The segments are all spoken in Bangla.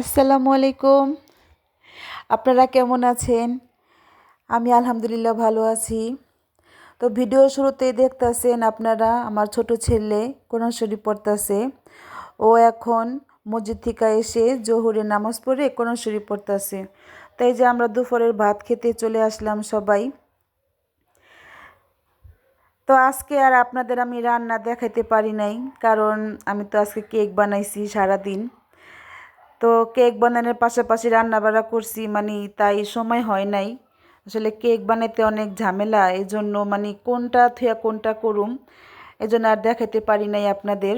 আসসালামু আলাইকুম। আপনারা কেমন আছেন? আমি আলহামদুলিল্লাহ ভালো আছি। তো ভিডিও শুরুতেই দেখতেছেন আপনারা, আমার ছোট ছেলে কোরআন শরীফ পড়তেছে। ও এখন মসজিদ থেকে এসে জহুরে নামাজ পড়ে কোরআন শরীফ পড়তেছে। তাই যে আমরা দুপুরের ভাত খেতে চলে আসলাম সবাই। তো আজকে আর আপনাদের আমি রান্না দেখাইতে পারি নাই, কারণ আমি তো আজকে কেক বানাইছি সারাদিন। তো কেক বানানোর পাশাপাশি রান্না বান্না করছি মানে তাই সময় হয় নাই। আসলে কেক বানাইতে অনেক ঝামেলা এই জন্য মানে কোনটা থুয়া কোনটা করুম এই জন্য আর দেখাতে পারি নাই আপনাদের।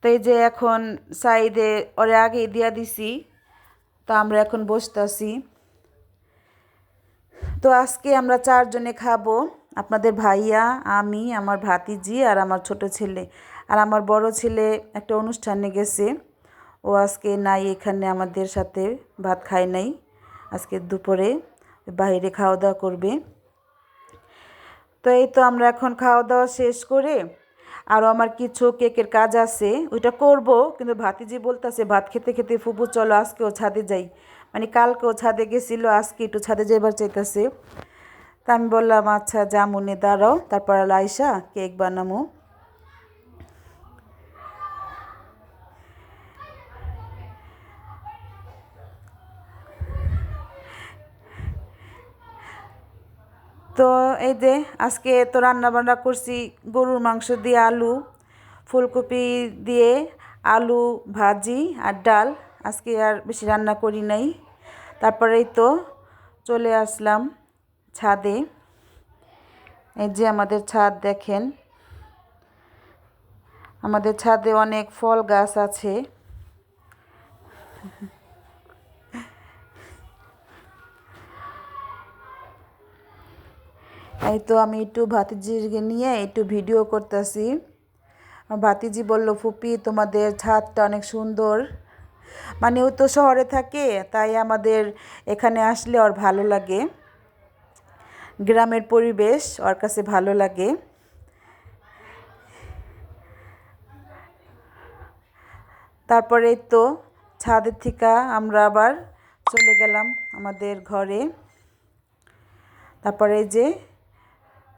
তো এই যে এখন সাইডে ওরে আগে দিয়া দিছি, তো আমরা এখন বসতেছি। তো আজকে আমরা চারজনে খাব, আপনাদের ভাইয়া, আমি, আমার ভাতিজি আর আমার ছোট ছেলে। আর আমার বড় ছেলে একটা অনুষ্ঠানে গেছে। ও আজকে নাই এখানে আমাদের সাথে, ভাত খায় নাই। আজকে দুপুরে বাইরে খাওয়া দাওয়া করবে। তো এই তো আমরা এখন খাওয়া দাওয়া শেষ করে আরও আমার কিছু কেকের কাজ আছে, ওইটা করব, কিন্তু ভাতিজি বলতেছে, ভাত খেতে খেতে ফুপু চলো আজকেও ছাদে যাই। মানে কালকেও ছাদে গেছিল, আজকে একটু ছাদে যাইবার চাইতেছে। তা আমি বললাম আচ্ছা জামুনে দাঁড়াও, তারপর আইসা কেক বানামো। তো এই যে আজকে তো রান্না বান্না করছি গরুর মাংস দিয়ে আলু, ফুলকপি দিয়ে আলু ভাজি আর ডাল। আজকে আর বেশি রান্না করি নাই। তারপরেই তো চলে আসলাম ছাদে। এই যে আমাদের ছাদ দেখেন। আমাদের ছাদে অনেক ফল গাছ আছে। এই তো আমি একটু ভাতিজিকে নিয়ে একটু ভিডিও করতেছি। ভাতিজি বলল, ফুপি, তোমাদের ছাদটা অনেক সুন্দর। মানে ও তো শহরে থাকে, তাই আমাদের এখানে আসলে ওর ভালো লাগে। গ্রামের পরিবেশ ওর কাছে ভালো লাগে। তারপরে তো ছাদের থেকে আমরা আবার চলে গেলাম আমাদের ঘরে। তারপরে যে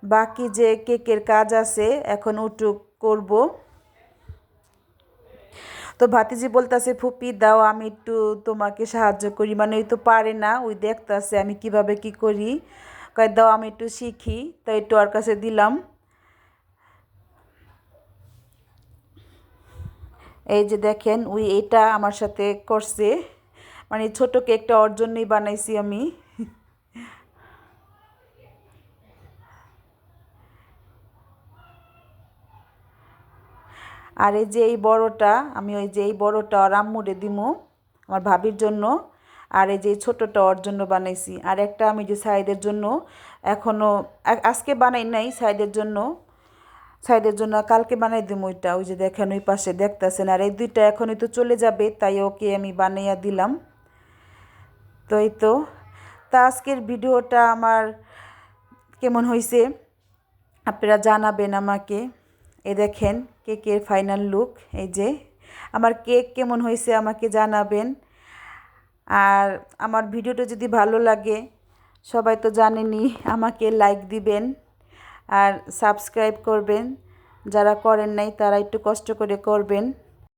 বাকি যে কেকের কাজ আছে, এখন উটুক করব। তো ভাতিজি বলতেছে, ফুপি, দাও, আমি একটু তোমাকে সাহায্য করি। মানে ওই তো পারে না, ওই দেখতেছে আমি কীভাবে কি করি। কয়, দাও, আমি একটু শিখি। তো একটু ওর কাছে দিলাম। এই যে দেখেন, ওই এটা আমার সাথে করছে। মানে ছোট কেকটা ওর জন্যই বানাইছি আমি। আর এই যে এই বড়টা, আমি ওই যে এই বড়টা আর আম্মুরে দিমু, আমার ভাবির জন্য। আর এই যে ছোটোটা ওর জন্য বানাইছি। আর একটা আমি যে সাইডের জন্য এখনও আজকে বানাই নাই সাইডের জন্য। সাইডের জন্য কালকে বানাই দিম ওইটা, ওই যে দেখেন ওই পাশে দেখতেছেন। আর এই দুইটা এখনই তো চলে যাবে, তাই ওকে আমি বানাইয়া দিলাম। তো এই তো, তা আজকের ভিডিওটা আমার কেমন হয়েছে আপনারা জানাবেন আমাকে। এ দেখেন কেকের ফাইনাল লুক, এই যে। আমার কেক কেমন হয়েছে আমাকে জানাবেন। আর আমার ভিডিওটা যদি ভালো লাগে, সবাই তো জানেনি আমাকে লাইক দিবেন আর সাবস্ক্রাইব করবেন। যারা করেন নাই, তারা একটু কষ্ট করে করবেন।